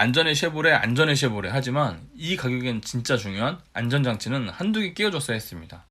안전의 쉐보레, 안전의 쉐보레 하지만 이 가격엔 진짜 중요한 안전장치는 한두 개 끼워줬어야 했습니다.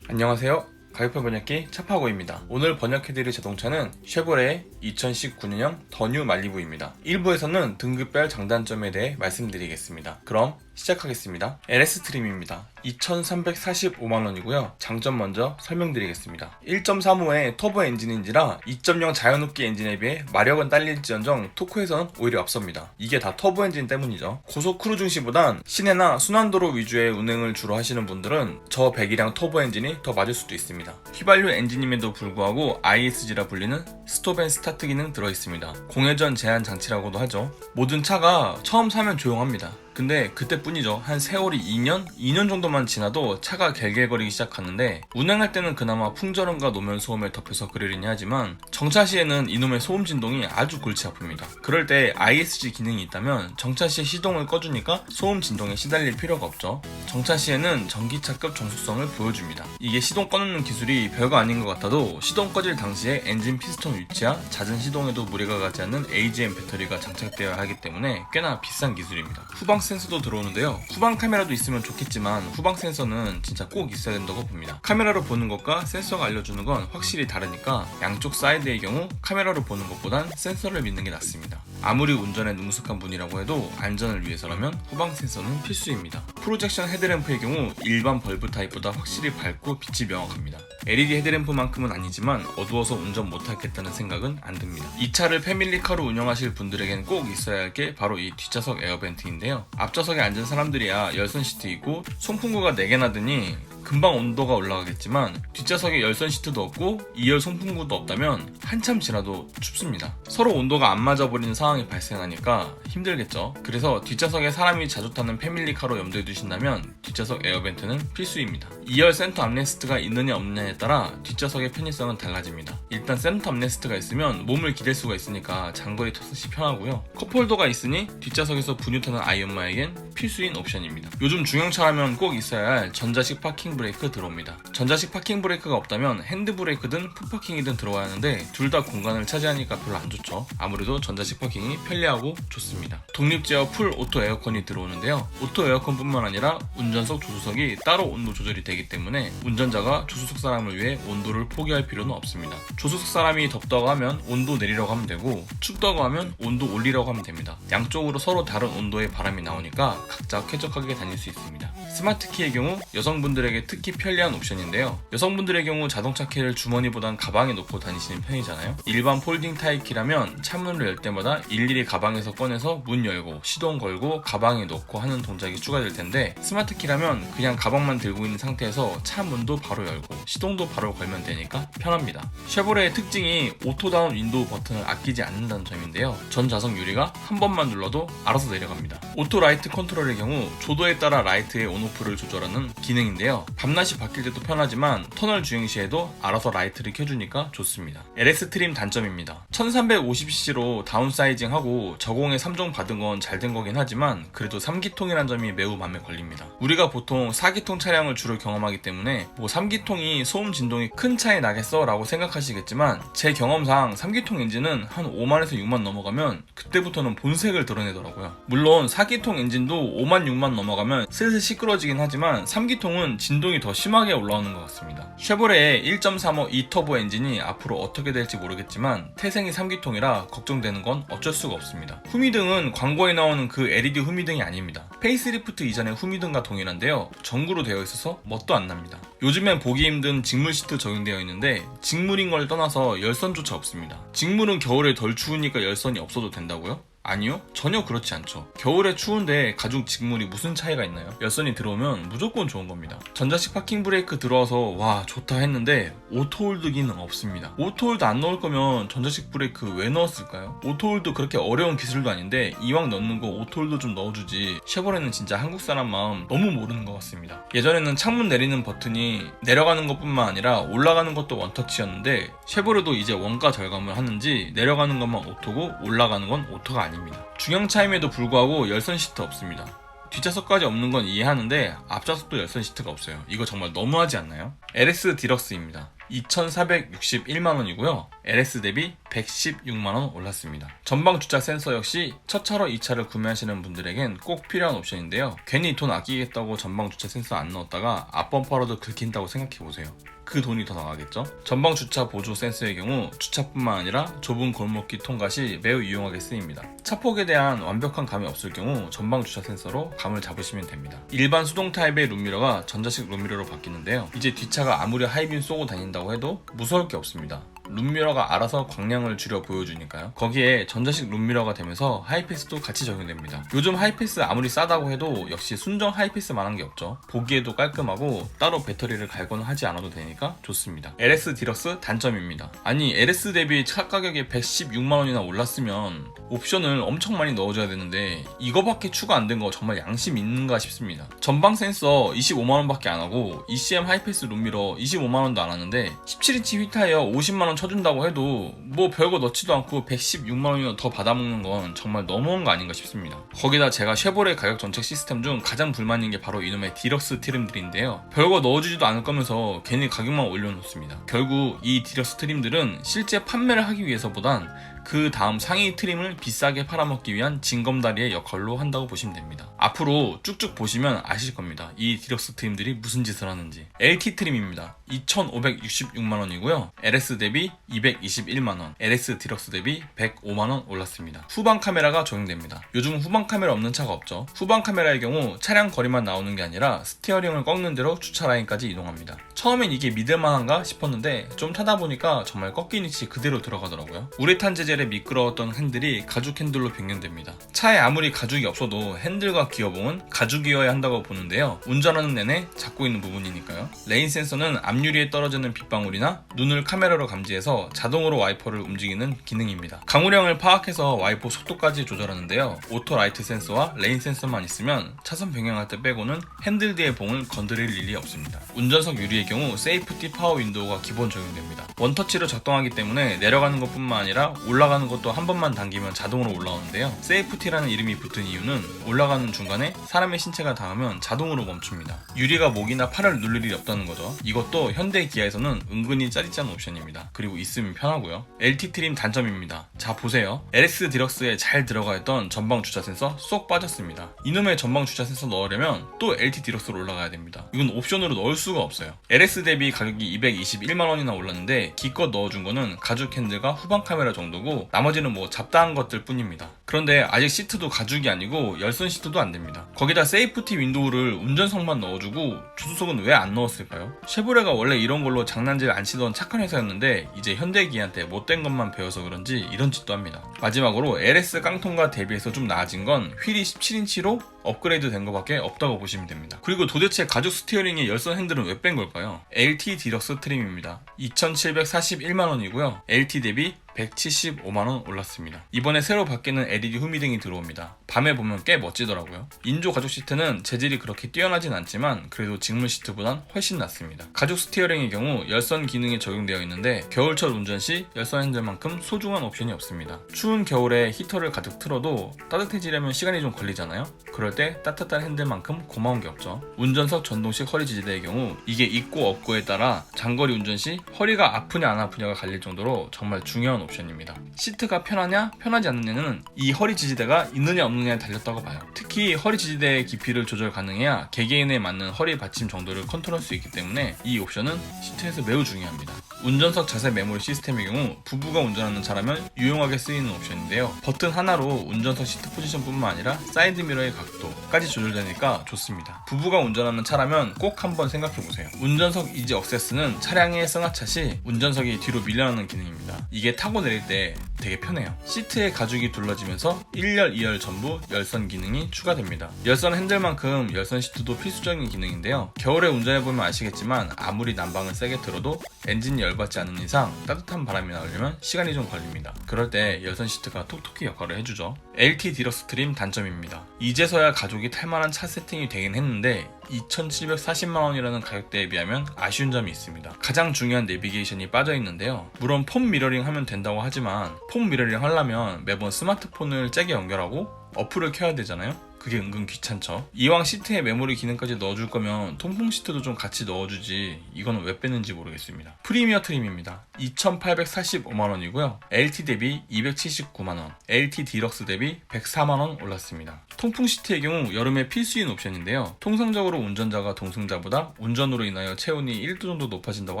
안녕하세요. 가격표 번역기 차파고입니다. 오늘 번역해드릴 자동차는 쉐보레 2019년형 더뉴 말리부입니다. 1부에서는 등급별 장단점에 대해 말씀드리겠습니다. 그럼 시작하겠습니다. LS 트림입니다. 2,345만원이고요. 장점 먼저 설명드리겠습니다. 1.35의 터보 엔진인지라 2.0 자연흡기 엔진에 비해 마력은 딸릴지언정 토크에서는 오히려 앞섭니다. 이게 다 터보 엔진 때문이죠. 고속 크루징 시보단 시내나 순환도로 위주의 운행을 주로 하시는 분들은 저 배기량 터보 엔진이 더 맞을 수도 있습니다. 휘발유 엔진임에도 불구하고 ISG라 불리는 스톱 앤 스타트 기능 들어있습니다. 공회전 제한 장치라고도 하죠. 모든 차가 처음 사면 조용합니다. 근데 그때뿐이죠. 한 세월이 2년? 2년 정도만 지나도 차가 갤갤거리기 시작하는데 운행할 때는 그나마 풍절음과 노면 소음에 덮여서 그러려니 하지만 정차 시에는 이놈의 소음 진동이 아주 골치 아픕니다. 그럴 때 ISG 기능이 있다면 정차 시에 시동을 꺼주니까 소음 진동에 시달릴 필요가 없죠. 정차 시에는 전기차급 정숙성을 보여줍니다. 이게 시동 꺼놓는 기술이 별거 아닌 것 같아도 시동 꺼질 당시에 엔진 피스톤 위치와 잦은 시동에도 무리가 가지 않는 AGM 배터리가 장착되어야 하기 때문에 꽤나 비싼 기술입니다. 후방 센서도 들어오는데요. 후방 카메라도 있으면 좋겠지만 후방 센서는 진짜 꼭 있어야 된다고 봅니다. 카메라로 보는 것과 센서가 알려주는 건 확실히 다르니까 양쪽 사이드의 경우 카메라로 보는 것보단 센서를 믿는 게 낫습니다. 아무리 운전에 능숙한 분이라고 해도 안전을 위해서라면 후방 센서는 필수입니다. 프로젝션 헤드램프의 경우 일반 벌브 타입보다 확실히 밝고 빛이 명확합니다. LED 헤드램프만큼은 아니지만 어두워서 운전 못하겠다는 생각은 안 듭니다. 이 차를 패밀리카로 운영하실 분들에겐 꼭 있어야 할 게 바로 이 뒷좌석 에어벤트인데요. 앞좌석에 앉은 사람들이야 열선 시트 있고 송풍구가 4개나 드니 금방 온도가 올라가겠지만 뒷좌석에 열선 시트도 없고 2열 송풍구도 없다면 한참 지나도 춥습니다. 서로 온도가 안 맞아 버리는 상황이 발생하니까 힘들겠죠. 그래서 뒷좌석에 사람이 자주 타는 패밀리카로 염두에 두신다면 뒷좌석 에어벤트는 필수입니다. 2열 센터 암레스트가 있느냐 없느냐에 따라 뒷좌석의 편의성은 달라집니다. 일단 센터 암레스트가 있으면 몸을 기댈 수가 있으니까 장거리 터스시 편하고요. 컵홀더가 있으니 뒷좌석에서 분유 타는 아이 엄마에겐 필수인 옵션입니다. 요즘 중형차라면 꼭 있어야 할 전자식 파킹 브레이크 들어옵니다. 전자식 파킹 브레이크가 없다면 핸드 브레이크든 풋파킹이든 들어와야 하는데 둘 다 공간을 차지하니까 별로 안 좋죠. 아무래도 전자식 파킹이 편리하고 좋습니다. 독립 제어 풀 오토 에어컨이 들어오는데요. 오토 에어컨뿐만 아니라 운전석 조수석이 따로 온도 조절이 되기 때문에 운전자가 조수석 사람을 위해 온도를 포기할 필요는 없습니다. 조수석 사람이 덥다고 하면 온도 내리라고 하면 되고 춥다고 하면 온도 올리라고 하면 됩니다. 양쪽으로 서로 다른 온도의 바람이 나오니까 각자 쾌적하게 다닐 수 있습니다. 스마트 키의 경우 여성분들에게 특히 편리한 옵션인데요. 여성분들의 경우 자동차 키를 주머니보단 가방에 놓고 다니시는 편이잖아요. 일반 폴딩 타입 키라면 차문을 열 때마다 일일이 가방에서 꺼내서 문 열고 시동 걸고 가방에 넣고 하는 동작이 추가될 텐데 스마트 키라면 그냥 가방만 들고 있는 상태에서 차 문도 바로 열고 시동도 바로 걸면 되니까 편합니다. 쉐보레의 특징이 오토다운 윈도우 버튼을 아끼지 않는다는 점인데요. 전 자석 유리가 한 번만 눌러도 알아서 내려갑니다. 오토 라이트 컨트롤의 경우 조도에 따라 라이트의 온 오프를 조절하는 기능인데요. 밤낮이 바뀔 때도 편하지만 터널 주행 시에도 알아서 라이트를 켜주니까 좋습니다. LS 트림 단점입니다. 1350cc로 다운사이징하고 저공에 3종 받은 건 잘 된 거긴 하지만 그래도 3기통이란 점이 매우 맘에 걸립니다. 우리가 보통 4기통 차량을 주로 경험하기 때문에 뭐 3기통이 소음 진동이 큰 차이 나겠어 라고 생각하시겠지만 제 경험상 3기통 엔진은 한 5만에서 6만 넘어가면 그때부터는 본색을 드러내더라고요. 물론 4기통 엔진도 5만 6만 넘어가면 슬슬 시끄러 지긴 하지만 3기통은 진동이 더 심하게 올라오는 것 같습니다. 쉐보레의 1.35 2터보 엔진이 앞으로 어떻게 될지 모르겠지만 태생이 3기통이라 걱정되는 건 어쩔 수가 없습니다. 후미등은 광고에 나오는 그 LED 후미등이 아닙니다. 페이스리프트 이전의 후미등과 동일한데요. 전구로 되어 있어서 멋도 안 납니다. 요즘엔 보기 힘든 직물 시트 적용되어 있는데 직물인 걸 떠나서 열선조차 없습니다. 직물은 겨울에 덜 추우니까 열선이 없어도 된다고요? 아니요, 전혀 그렇지 않죠. 겨울에 추운데 가죽 직물이 무슨 차이가 있나요? 열선이 들어오면 무조건 좋은 겁니다. 전자식 파킹 브레이크 들어와서 와 좋다 했는데 오토홀드 기능 없습니다. 오토홀드 안 넣을 거면 전자식 브레이크 왜 넣었을까요? 오토홀드 그렇게 어려운 기술도 아닌데 이왕 넣는 거 오토홀드 좀 넣어주지. 쉐보레는 진짜 한국 사람 마음 너무 모르는 것 같습니다. 예전에는 창문 내리는 버튼이 내려가는 것뿐만 아니라 올라가는 것도 원터치였는데 쉐보레도 이제 원가 절감을 하는지 내려가는 것만 오토고 올라가는 건 오토가 아 닙니다. 중형차임에도 불구하고 열선 시트 없습니다. 뒷좌석까지 없는 건 이해하는데 앞좌석도 열선 시트가 없어요. 이거 정말 너무하지 않나요? LS 디럭스입니다. 2,461만원이고요. LS 대비 116만원 올랐습니다. 전방 주차 센서 역시 첫 차로 이 차를 구매하시는 분들에겐 꼭 필요한 옵션인데요. 괜히 돈 아끼겠다고 전방 주차 센서 안 넣었다가 앞범퍼라도 긁힌다고 생각해보세요. 그 돈이 더 나가겠죠? 전방 주차 보조 센서의 경우 주차뿐만 아니라 좁은 골목길 통과 시 매우 유용하게 쓰입니다. 차폭에 대한 완벽한 감이 없을 경우 전방 주차 센서로 감을 잡으시면 됩니다. 일반 수동 타입의 룸미러가 전자식 룸미러로 바뀌는데요. 이제 뒷차가 아무리 하이빔 쏘고 다닌다고 해도 무서울 게 없습니다. 룸미러가 알아서 광량을 줄여 보여주니까요. 거기에 전자식 룸미러가 되면서 하이패스도 같이 적용됩니다. 요즘 하이패스 아무리 싸다고 해도 역시 순정 하이패스만한 게 없죠. 보기에도 깔끔하고 따로 배터리를 갈거나 하지 않아도 되니까 좋습니다. LS 디럭스 단점입니다. 아니 LS 대비 차 가격이 116만 원이나 올랐으면 옵션을 엄청 많이 넣어줘야 되는데 이거밖에 추가 안 된 거 정말 양심 있는가 싶습니다. 전방 센서 25만 원밖에 안 하고 ECM 하이패스 룸미러 25만 원도 안 하는데 17인치 휘타이어 50만 원 쳐준다고 해도 뭐 별거 넣지도 않고 116만 원이나 더 받아먹는 건 정말 너무한 거 아닌가 싶습니다. 거기다 제가 쉐보레 가격 정책 시스템 중 가장 불만인 게 바로 이놈의 디럭스 트림들인데요. 별거 넣어주지도 않을 거면서 괜히 가격만 올려놓습니다. 결국 이 디럭스 트림들은 실제 판매를 하기 위해서보단 그 다음 상위 트림을 비싸게 팔아먹기 위한 징검다리의 역할로 한다고 보시면 됩니다. 앞으로 쭉쭉 보시면 아실 겁니다. 이 디럭스 트림들이 무슨 짓을 하는지. LT 트림입니다. 2,566만원이고요. LS 대비 221만원, LS 디럭스 대비 105만원 올랐습니다. 후방 카메라가 적용됩니다. 요즘 후방 카메라 없는 차가 없죠. 후방 카메라의 경우 차량 거리만 나오는 게 아니라 스티어링을 꺾는 대로 주차 라인까지 이동합니다. 처음엔 이게 믿을만한가 싶었는데 좀 타다 보니까 정말 꺾인 위치 그대로 들어가더라고요. 우레탄 재질 의 미끄러웠던 핸들이 가죽 핸들로 변경됩니다. 차에 아무리 가죽이 없어도 핸들과 기어봉은 가죽이어야 한다고 보는데요. 운전하는 내내 잡고 있는 부분이니까요. 레인 센서는 앞유리에 떨어지는 빗방울이나 눈을 카메라로 감지해서 자동으로 와이퍼를 움직이는 기능입니다. 강우량을 파악해서 와이퍼 속도까지 조절하는데요. 오토 라이트 센서와 레인 센서만 있으면 차선 변경할 때 빼고는 핸들 뒤의 봉을 건드릴 일이 없습니다. 운전석 유리의 경우 세이프티 파워 윈도우가 기본 적용됩니다. 원터치로 작동하기 때문에 내려가는 것뿐만 아니라 올라 가는 것도 한 번만 당기면 자동으로 올라오는데요. 세이프티라는 이름이 붙은 이유는 올라가는 중간에 사람의 신체가 닿으면 자동으로 멈춥니다. 유리가 목이나 팔을 누를 일이 없다는 거죠. 이것도 현대 기아에서는 은근히 짜릿한 옵션입니다. 그리고 있으면 편하고요. LT 트림 단점입니다. 자 보세요. LS 디럭스에 잘 들어가 있던 전방 주차 센서 쏙 빠졌습니다. 이놈의 전방 주차 센서 넣으려면 또 LT 디럭스로 올라가야 됩니다. 이건 옵션으로 넣을 수가 없어요. LS 대비 가격이 221만 원이나 올랐는데 기껏 넣어준 거는 가죽 핸들과 후방 카메라 정도고 나머지는 뭐 잡다한 것들 뿐입니다. 그런데 아직 시트도 가죽이 아니고 열선 시트도 안 됩니다. 거기다 세이프티 윈도우를 운전석만 넣어주고 조수석은 왜 안 넣었을까요? 쉐보레가 원래 이런 걸로 장난질 안 치던 착한 회사였는데 이제 현대기한테 못된 것만 배워서 그런지 이런 짓도 합니다. 마지막으로 LS 깡통과 대비해서 좀 나아진 건 휠이 17인치로 업그레이드 된 것밖에 없다고 보시면 됩니다. 그리고 도대체 가죽 스티어링의 열선 핸들은 왜 뺀 걸까요? LT 디럭스 트림입니다. 2,741만원이고요. LT 대비 175만원 올랐습니다. 이번에 새로 바뀌는 LED 후미등이 들어옵니다. 밤에 보면 꽤 멋지더라고요. 인조 가죽 시트는 재질이 그렇게 뛰어나진 않지만 그래도 직물 시트보단 훨씬 낫습니다. 가죽 스티어링의 경우 열선 기능이 적용되어 있는데 겨울철 운전 시 열선 핸들만큼 소중한 옵션이 없습니다. 추운 겨울에 히터를 가득 틀어도 따뜻해지려면 시간이 좀 걸리잖아요. 그럴 때 따뜻한 핸들만큼 고마운 게 없죠. 운전석 전동식 허리 지지대의 경우 이게 있고 없고에 따라 장거리 운전 시 허리가 아프냐 안 아프냐가 갈릴 정도로 정말 중요한 옵션입니다. 시트가 편하냐 편하지 않느냐는 이 허리 지지대가 있느냐 없느냐에 달렸다고 봐요. 특히 허리 지지대의 깊이를 조절 가능해야 개개인에 맞는 허리 받침 정도를 컨트롤할 수 있기 때문에 이 옵션은 시트에서 매우 중요합니다. 운전석 자세 메모리 시스템의 경우 부부가 운전하는 차라면 유용하게 쓰이는 옵션인데요. 버튼 하나로 운전석 시트 포지션뿐만 아니라 사이드 미러의 각도까지 조절되니까 좋습니다. 부부가 운전하는 차라면 꼭 한번 생각해보세요. 운전석 이지 억세스는 차량의 승하차 시 운전석이 뒤로 밀려나는 기능입니다. 이게 타고 내릴 때 되게 편해요. 시트에 가죽이 둘러지면서 1열, 2열 전부 열선 기능이 추가됩니다. 열선 핸들만큼 열선 시트도 필수적인 기능인데요. 겨울에 운전해보면 아시겠지만 아무리 난방을 세게 틀어도 엔진이 열받지 않는 이상 따뜻한 바람이 나오려면 시간이 좀 걸립니다. 그럴 때 열선 시트가 톡톡히 역할을 해주죠. LT 디럭스 트림 단점입니다. 이제서야 가족이 탈만한 차 세팅이 되긴 했는데 2,740만원이라는 가격대에 비하면 아쉬운 점이 있습니다. 가장 중요한 내비게이션이 빠져 있는데요. 물론 폼 미러링 하면 된다고 하지만 폼 미러링 하려면 매번 스마트폰을 잭에 연결하고 어플을 켜야 되잖아요. 그게 은근 귀찮죠. 이왕 시트에 메모리 기능까지 넣어줄 거면 통풍 시트도 좀 같이 넣어주지 이거는 왜 뺐는지 모르겠습니다. 프리미어 트림입니다. 2,845만원이고요. LT 대비 279만원, LT 디럭스 대비 104만원 올랐습니다. 통풍 시트의 경우 여름에 필수인 옵션인데요. 통상적으로 운전자가 동승자보다 운전으로 인하여 체온이 1도 정도 높아진다고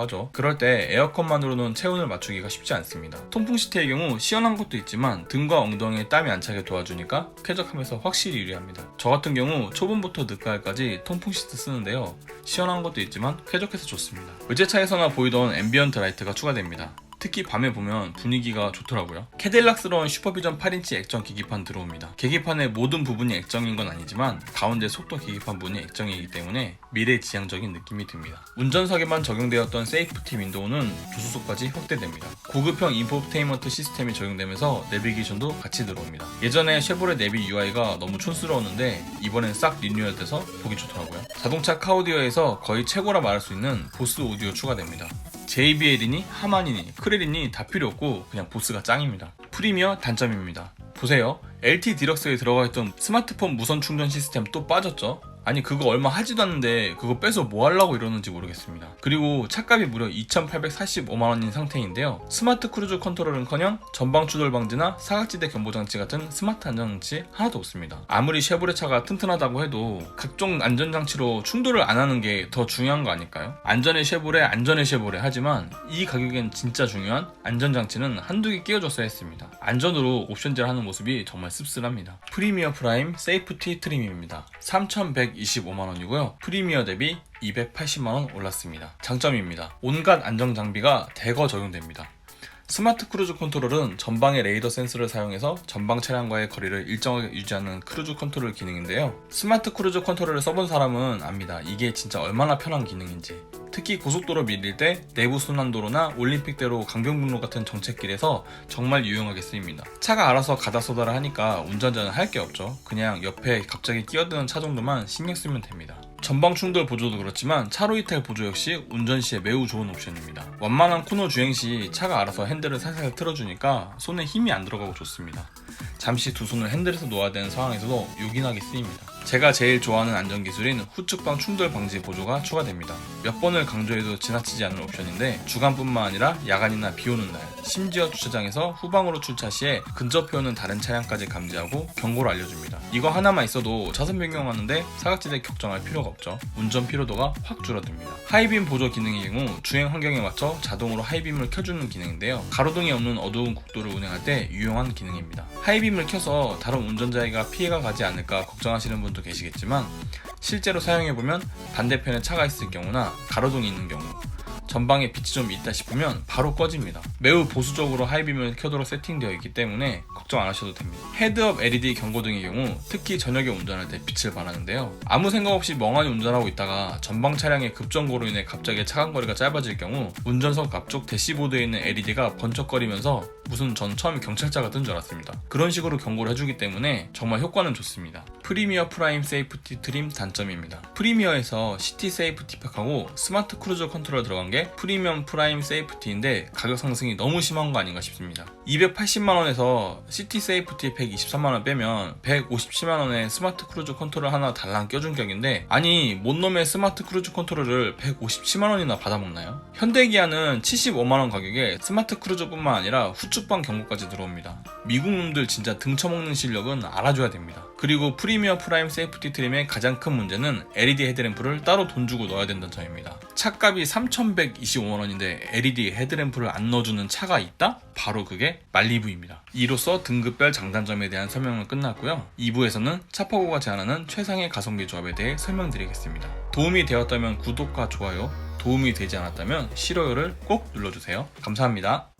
하죠. 그럴 때 에어컨만으로는 체온을 맞추기가 쉽지 않습니다. 통풍 시트의 경우 시원한 것도 있지만 등과 엉덩이에 땀이 안 차게 도와주니까 쾌적함에서 확실히 유리합니다. 저 같은 경우 초봄부터 늦가을까지 통풍 시트 쓰는데요. 시원한 것도 있지만 쾌적해서 좋습니다. 의제차에서나 보이던 앰비언트 라이트가 추가됩니다. 특히 밤에 보면 분위기가 좋더라고요. 캐딜락스러운 슈퍼비전 8인치 액정 계기판 들어옵니다. 계기판의 모든 부분이 액정인 건 아니지만 가운데 속도 계기판 부분이 액정이기 때문에 미래지향적인 느낌이 듭니다. 운전석에만 적용되었던 세이프티 윈도우는 조수석까지 확대됩니다. 고급형 인포테인먼트 시스템이 적용되면서 내비게이션도 같이 들어옵니다. 예전에 쉐보레 내비 UI가 너무 촌스러웠는데 이번엔 싹 리뉴얼돼서 보기 좋더라고요. 자동차 카오디오에서 거의 최고라 말할 수 있는 보스 오디오 추가됩니다. JBL이니 하만이니 크렐이니 다 필요 없고 그냥 보스가 짱입니다. 프리미어 단점입니다. 보세요. LT 디럭스에 들어가 있던 스마트폰 무선 충전 시스템 또 빠졌죠? 아니 그거 얼마 하지도 않는데 그거 빼서 뭐 하려고 이러는지 모르겠습니다. 그리고 차값이 무려 2,845만원인 상태인데요. 스마트 크루즈 컨트롤은커녕 전방 추돌 방지나 사각지대 경보 장치 같은 스마트 안전장치 하나도 없습니다. 아무리 쉐보레 차가 튼튼하다고 해도 각종 안전장치로 충돌을 안 하는 게 더 중요한 거 아닐까요? 안전의 쉐보레, 안전의 쉐보레 하지만 이 가격엔 진짜 중요한 안전장치는 한두 개 끼워줬어야 했습니다. 안전으로 옵션제를 하는 모습이 정말 씁쓸합니다. 프리미어 프라임 세이프티 트림입니다. 3,125만원이고요. 프리미어 대비 280만원 올랐습니다. 장점입니다. 온갖 안정 장비가 대거 적용됩니다. 스마트 크루즈 컨트롤은 전방의 레이더 센서를 사용해서 전방 차량과의 거리를 일정하게 유지하는 크루즈 컨트롤 기능인데요. 스마트 크루즈 컨트롤을 써본 사람은 압니다. 이게 진짜 얼마나 편한 기능인지. 특히 고속도로 밀릴 때 내부 순환도로나 올림픽대로 강변북로 같은 정체길에서 정말 유용하게 쓰입니다. 차가 알아서 가다 쏘다를 하니까 운전자는 할 게 없죠. 그냥 옆에 갑자기 끼어드는 차 정도만 신경 쓰면 됩니다. 전방 충돌 보조도 그렇지만 차로 이탈 보조 역시 운전 시에 매우 좋은 옵션입니다. 완만한 코너 주행 시 차가 알아서 핸들을 살살 틀어주니까 손에 힘이 안 들어가고 좋습니다. 잠시 두 손을 핸들에서 놓아야 되는 상황에서도 요긴하게 쓰입니다. 제가 제일 좋아하는 안전기술인 후측방 충돌 방지 보조가 추가됩니다. 몇 번을 강조해도 지나치지 않는 옵션인데 주간뿐만 아니라 야간이나 비 오는 날, 심지어 주차장에서 후방으로 출차 시에 근접해 오는 다른 차량까지 감지하고 경고를 알려줍니다. 이거 하나만 있어도 차선 변경하는데 사각지대 걱정할 필요가 없죠. 운전 피로도가 확 줄어듭니다. 하이빔 보조 기능의 경우 주행 환경에 맞춰 자동으로 하이빔을 켜주는 기능인데요. 가로등이 없는 어두운 국도를 운행할 때 유용한 기능입니다. 하이빔을 켜서 다른 운전자에게 피해가 가지 않을까 걱정하시는 분도 계시겠지만 실제로 사용해보면 반대편에 차가 있을 경우나 가로등이 있는 경우 전방에 빛이 좀 있다 싶으면 바로 꺼집니다. 매우 보수적으로 하이빔을 켜도록 세팅되어 있기 때문에 걱정 안 하셔도 됩니다. 헤드업 LED 경고등의 경우 특히 저녁에 운전할 때 빛을 발하는데요. 아무 생각 없이 멍하니 운전하고 있다가 전방 차량의 급정거로 인해 갑자기 차간 거리가 짧아질 경우 운전석 앞쪽 대시보드에 있는 LED가 번쩍거리면서 무슨 전 처음에 경찰차가 뜬줄 알았습니다. 그런 식으로 경고를 해주기 때문에 정말 효과는 좋습니다. 프리미어 프라임 세이프티 트림 단점입니다. 프리미어에서 시티 세이프티 팩하고 스마트 크루즈 컨트롤 들어간 게 프리미엄 프라임 세이프티인데 가격 상승이 너무 심한 거 아닌가 싶습니다. 280만원에서 시티 세이프티 123만원 빼면 157만원에 스마트 크루즈 컨트롤 하나 달랑 껴준 격인데 아니 뭔 놈의 스마트 크루즈 컨트롤을 157만원이나 받아먹나요? 현대기아는 75만원 가격에 스마트 크루즈뿐만 아니라 후측방 경고까지 들어옵니다. 미국 놈들 진짜 등쳐먹는 실력은 알아줘야 됩니다. 그리고 프리미어 프라임 세이프티 트림의 가장 큰 문제는 LED 헤드램프를 따로 돈 주고 넣어야 된다는 점입니다. 차값이 3,125만원인데 LED 헤드램프를 안 넣어주는 차가 있다? 바로 그게 말리부입니다. 이로써 등급별 장단점에 대한 설명은 끝났고요. 2부에서는 차파고가 제안하는 최상의 가성비 조합에 대해 설명드리겠습니다. 도움이 되었다면 구독과 좋아요, 도움이 되지 않았다면 싫어요를 꼭 눌러주세요. 감사합니다.